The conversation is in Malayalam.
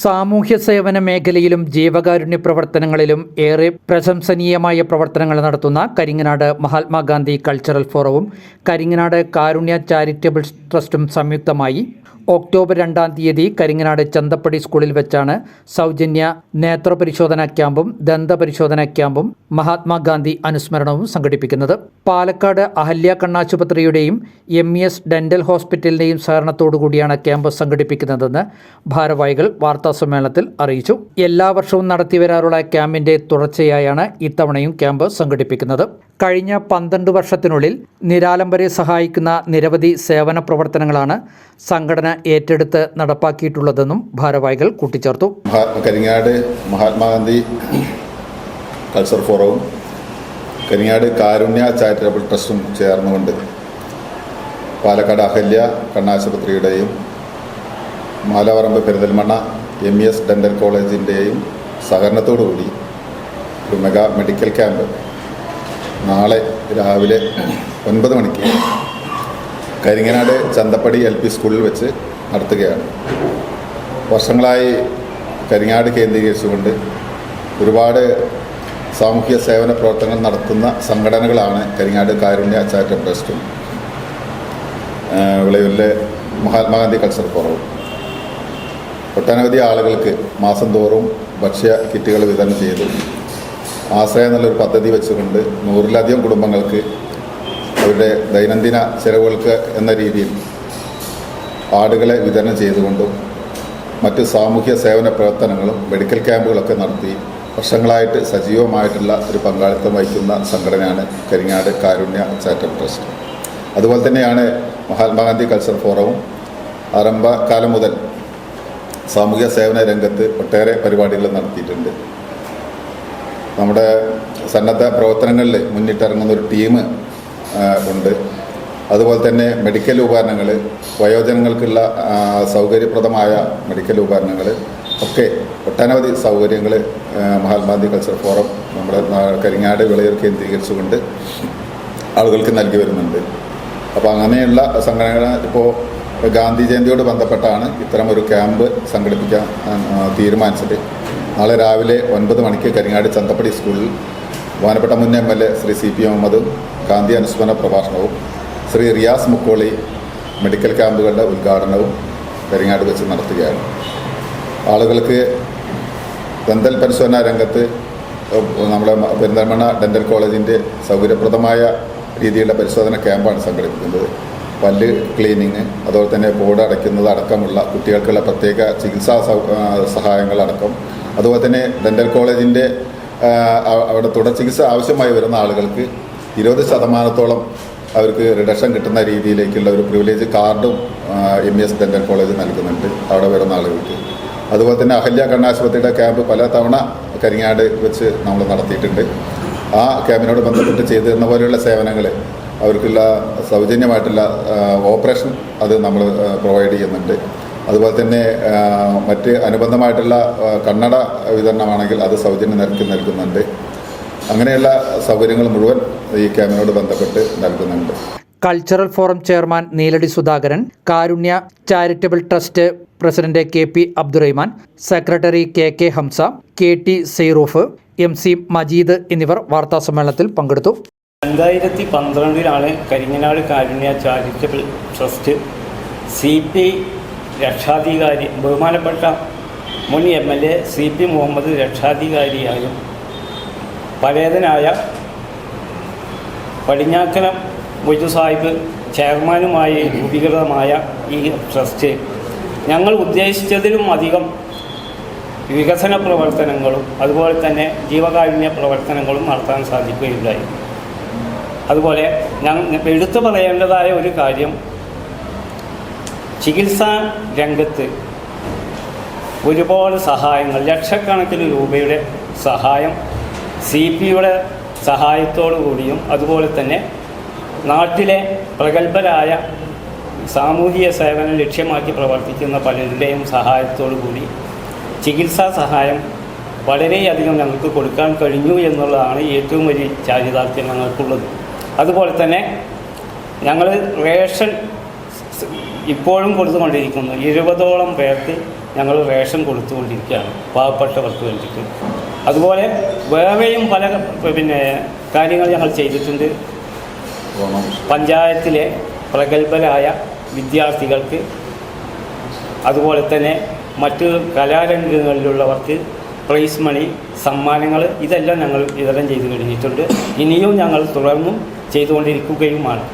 സാമൂഹ്യ സേവന മേഖലയിലും ജീവകാരുണ്യ പ്രവർത്തനങ്ങളിലും ഏറെ പ്രശംസനീയമായ പ്രവർത്തനങ്ങൾ നടത്തുന്ന കരിങ്ങനാട് മഹാത്മാഗാന്ധി കൾച്ചറൽ ഫോറവും കരിങ്ങനാട് കാരുണ്യ ചാരിറ്റബിൾ ട്രസ്റ്റും സംയുക്തമായി ഒക്ടോബർ രണ്ടാം തീയതി കരിങ്ങനാട് ചന്തപ്പടി സ്കൂളിൽ വെച്ചാണ് സൗജന്യ നേത്രപരിശോധനാ ക്യാമ്പും ദന്തപരിശോധനാ ക്യാമ്പും മഹാത്മാഗാന്ധി അനുസ്മരണവും സംഘടിപ്പിക്കുന്നത്. പാലക്കാട് അഹല്യ കണ്ണാശുപത്രിയുടെയും എം ഇ എസ് ഡെന്റൽ ഹോസ്പിറ്റലിന്റെയും സഹകരണത്തോടുകൂടിയാണ് ക്യാമ്പ് സംഘടിപ്പിക്കുന്നതെന്ന് ഭാരവാഹികൾ വാർത്താസമ്മേളനത്തിൽ അറിയിച്ചു. എല്ലാ വർഷവും നടത്തിവരാറുള്ള ക്യാമ്പിന്റെ തുടർച്ചയായാണ് ഇത്തവണയും ക്യാമ്പ് സംഘടിപ്പിക്കുന്നത്. കഴിഞ്ഞ പന്ത്രണ്ട് വർഷത്തിനുള്ളിൽ നിരാലംബരെ സഹായിക്കുന്ന നിരവധി സേവന പ്രവർത്തനങ്ങളാണ് സംഘടന ഏറ്റെടുത്ത് നടപ്പാക്കിയിട്ടുള്ളതെന്നും ഭാരവാഹികൾ കൂട്ടിച്ചേർത്തു. കരിങ്ങാട് മഹാത്മാഗാന്ധി കൾച്ചർ ഫോറവും കരിങ്ങാട് കാരുണ്യ ചാരിറ്റബിൾ ട്രസ്റ്റും ചേർന്നുകൊണ്ട് Palakkad Ahalya കണ്ണാശുപത്രിയുടെയും Malaparamba Perinthalmanna M E S dental കോളേജിന്റെയും സഹകരണത്തോടുകൂടി ഒരു മെഗാ മെഡിക്കൽ ക്യാമ്പ് നാളെ രാവിലെ ഒൻപത് മണിക്ക് കരിങ്ങനാട് ചന്തപ്പടി എൽ പി സ്കൂളിൽ വെച്ച് നടത്തുകയാണ്. വർഷങ്ങളായി കരിങ്ങാട് കേന്ദ്രീകരിച്ചുകൊണ്ട് ഒരുപാട് സാമൂഹ്യ സേവന പ്രവർത്തനങ്ങൾ നടത്തുന്ന സംഘടനകളാണ് കരിങ്ങാട് കാരുണ്യ ചാരിറ്റബിൾ ട്രസ്റ്റും വിളയൂരിലെ മഹാത്മാഗാന്ധി കൾച്ചർ ഫോറവും. ഒട്ടനവധി ആളുകൾക്ക് മാസം തോറും ഭക്ഷ്യ കിറ്റുകൾ വിതരണം ചെയ്തു. ആശ്രയം എന്നുള്ളൊരു പദ്ധതി വെച്ചുകൊണ്ട് നൂറിലധികം കുടുംബങ്ങൾക്ക് അവരുടെ ദൈനംദിന ചെലവുകൾക്ക് എന്ന രീതിയിൽ ആടുകളെ വിതരണം ചെയ്തുകൊണ്ടും മറ്റ് സാമൂഹ്യ സേവന പ്രവർത്തനങ്ങളും മെഡിക്കൽ ക്യാമ്പുകളൊക്കെ നടത്തി വർഷങ്ങളായിട്ട് സജീവമായിട്ടുള്ള ഒരു പങ്കാളിത്തം വഹിക്കുന്ന സംഘടനയാണ് കരിങ്ങാട് കാരുണ്യ ചാരിറ്റബിൾ ട്രസ്റ്റ്. അതുപോലെ തന്നെയാണ് മഹാത്മാഗാന്ധി കൾച്ചർ ഫോറവും ആരംഭകാലം മുതൽ സാമൂഹ്യ സേവന രംഗത്ത് ഒട്ടേറെ പരിപാടികൾ നടത്തിയിട്ടുണ്ട്. നമ്മുടെ സന്നദ്ധ പ്രവർത്തനങ്ങളിൽ മുന്നിട്ടിറങ്ങുന്ന ഒരു ടീം ഉണ്ട്. അതുപോലെ തന്നെ മെഡിക്കൽ ഉപകരണങ്ങൾ വയോജനങ്ങൾക്കുള്ള സൗകര്യപ്രദമായ മെഡിക്കൽ ഉപകരണങ്ങൾ ഒക്കെ ഒട്ടനവധി സൗകര്യങ്ങൾ മഹാത്മാഗാന്ധി കൾച്ചർ ഫോറം നമ്മുടെ കരിങ്ങാട് വിളയൂർ കേന്ദ്രീകരിച്ചുകൊണ്ട് ആളുകൾക്ക് നൽകി വരുന്നുണ്ട്. അപ്പോൾ അങ്ങനെയുള്ള സംഘടനകൾ ഇപ്പോൾ ഗാന്ധി ജയന്തിയോട് ബന്ധപ്പെട്ടാണ് ഇത്തരം ഒരു ക്യാമ്പ് സംഘടിപ്പിക്കാൻ തീരുമാനിച്ചത്. നാളെ രാവിലെ ഒൻപത് മണിക്ക് കരിങ്ങാട് ചന്തപ്പടി സ്കൂളിൽ ബഹുമാനപ്പെട്ട മുൻ M L A Shri C P മുഹമ്മദും ഗാന്ധി അനുസ്മരണ പ്രഭാഷണവും ശ്രീ റിയാസ് മുക്കോളി മെഡിക്കൽ ക്യാമ്പുകളുടെ ഉദ്ഘാടനവും കരിങ്ങാട് വെച്ച് നടത്തുകയാണ്. ആളുകൾക്ക് ദന്തൽ പരിശോധന രംഗത്ത് നമ്മുടെ പെരിന്തൽമണ്ണ ഡെന്റൽ കോളേജിന്റെ സൗകര്യപ്രദമായ രീതിയിലുള്ള പരിശോധന ക്യാമ്പാണ് സംഘടിപ്പിക്കുന്നത്. പല്ല് ക്ലീനിങ് അതുപോലെ തന്നെ ബോർഡ് അടയ്ക്കുന്നത് അടക്കമുള്ള കുട്ടികൾക്കുള്ള പ്രത്യേക ചികിത്സാ സഹായങ്ങളടക്കം. അതുപോലെ തന്നെ ഡെന്റൽ കോളേജിന്റെ അവിടെ തുടർ ചികിത്സ ആവശ്യമായി വരുന്ന ആളുകൾക്ക് ഇരുപത് ശതമാനത്തോളം അവർക്ക് റിഡക്ഷൻ കിട്ടുന്ന രീതിയിലേക്കുള്ള ഒരു പ്രിവിലേജ് കാർഡും എം എസ് ഡെന്റൽ കോളേജ് നൽകുന്നുണ്ട് അവിടെ വരുന്ന ആളുകൾക്ക്. അതുപോലെ തന്നെ അഹല്യ കണ്ണാശുപത്രിയുടെ ക്യാമ്പ് പല തവണ കരിങ്ങാട് വെച്ച് നമ്മൾ നടത്തിയിട്ടുണ്ട്. ആ ക്യാമ്പിനോട് ബന്ധപ്പെട്ട് ചെയ്തു തരുന്ന പോലെയുള്ള സേവനങ്ങൾ അവർക്കുള്ള സൗജന്യമായിട്ടുള്ള ഓപ്പറേഷൻ അത് നമ്മൾ പ്രൊവൈഡ് ചെയ്യുന്നുണ്ട്. അതുപോലെ തന്നെ മറ്റ് അനുബന്ധമായിട്ടുള്ള കന്നഡ കണ്ണട വിതരണമാണെങ്കിൽ അത് സൗജന്യ നിരക്കിൽ നൽകുന്നുണ്ട്. അങ്ങനെയുള്ള സൗകര്യങ്ങൾ മുഴുവൻ ഈ ക്യാമ്പിനോട് ബന്ധപ്പെട്ട് നൽകുന്നുണ്ട്. Cultural forum chairman Neeladi Sudhakaran Karunya charitable trust president K P Abdurahman secretary K K Hamza K T Sairoof M C Majeed എന്നിവർ വാർത്താസമ്മേളനത്തിൽ പങ്കെടുത്തു. രണ്ടായിരത്തി പന്ത്രണ്ടിലാണ് Karinganad Karunya charitable trust C P രക്ഷാധികാരി ബഹുമാനപ്പെട്ട മുൻ M L A C P Muhammad രക്ഷാധികാരിയായും പരേതനായ പടിഞ്ഞാക്കനം മൊയ്തു സാഹിബ് ചെയർമാനുമായി രൂപീകൃതമായ ഈ ട്രസ്റ്റ് ഞങ്ങൾ ഉദ്ദേശിച്ചതിലും അധികം വികസന പ്രവർത്തനങ്ങളും അതുപോലെ തന്നെ ജീവകാരുണ്യ പ്രവർത്തനങ്ങളും നടത്താൻ സാധിക്കുകയുണ്ടായി. അതുപോലെ ഞാൻ എടുത്തു പറയേണ്ടതായ ഒരു കാര്യം ചികിത്സാ രംഗത്ത് ഒരുപാട് സഹായങ്ങൾ ലക്ഷക്കണക്കിന് രൂപയുടെ സഹായം സി പിയുടെ സഹായത്തോടു കൂടിയും അതുപോലെ തന്നെ നാട്ടിലെ പ്രഗത്ഭരായ സാമൂഹിക സേവനം ലക്ഷ്യമാക്കി പ്രവർത്തിക്കുന്ന പലരുടെയും സഹായത്തോടു കൂടി ചികിത്സാ സഹായം വളരെയധികം ഞങ്ങൾക്ക് കൊടുക്കാൻ കഴിഞ്ഞു എന്നുള്ളതാണ് ഏറ്റവും വലിയ ചാരിതാർത്ഥ്യം ഞങ്ങൾക്കുള്ളത്. അതുപോലെ തന്നെ ഞങ്ങൾ റേഷൻ ഇപ്പോഴും കൊടുത്തുകൊണ്ടിരിക്കുന്നു. ഇരുപതോളം പേർക്ക് ഞങ്ങൾ റേഷൻ കൊടുത്തുകൊണ്ടിരിക്കുകയാണ്. പാവപ്പെട്ടവർക്ക് വേണ്ടിയിട്ട്. അതുപോലെ വേറെയും പല പിന്നെ കാര്യങ്ങൾ ഞങ്ങൾ ചെയ്തിട്ടുണ്ട്. പഞ്ചായത്തിലെ പ്രഗത്ഭരായ വിദ്യാർത്ഥികൾക്ക് അതുപോലെ തന്നെ മറ്റ് കലാരംഗങ്ങളിലുള്ളവർക്ക് പ്രൈസ് മണി സമ്മാനങ്ങൾ ഇതെല്ലാം ഞങ്ങൾ വിതരണം ചെയ്തു കഴിഞ്ഞിട്ടുണ്ട്. ഇനിയും ഞങ്ങൾ തുടർന്നും ചെയ്തുകൊണ്ടിരിക്കുകയുമാണ്.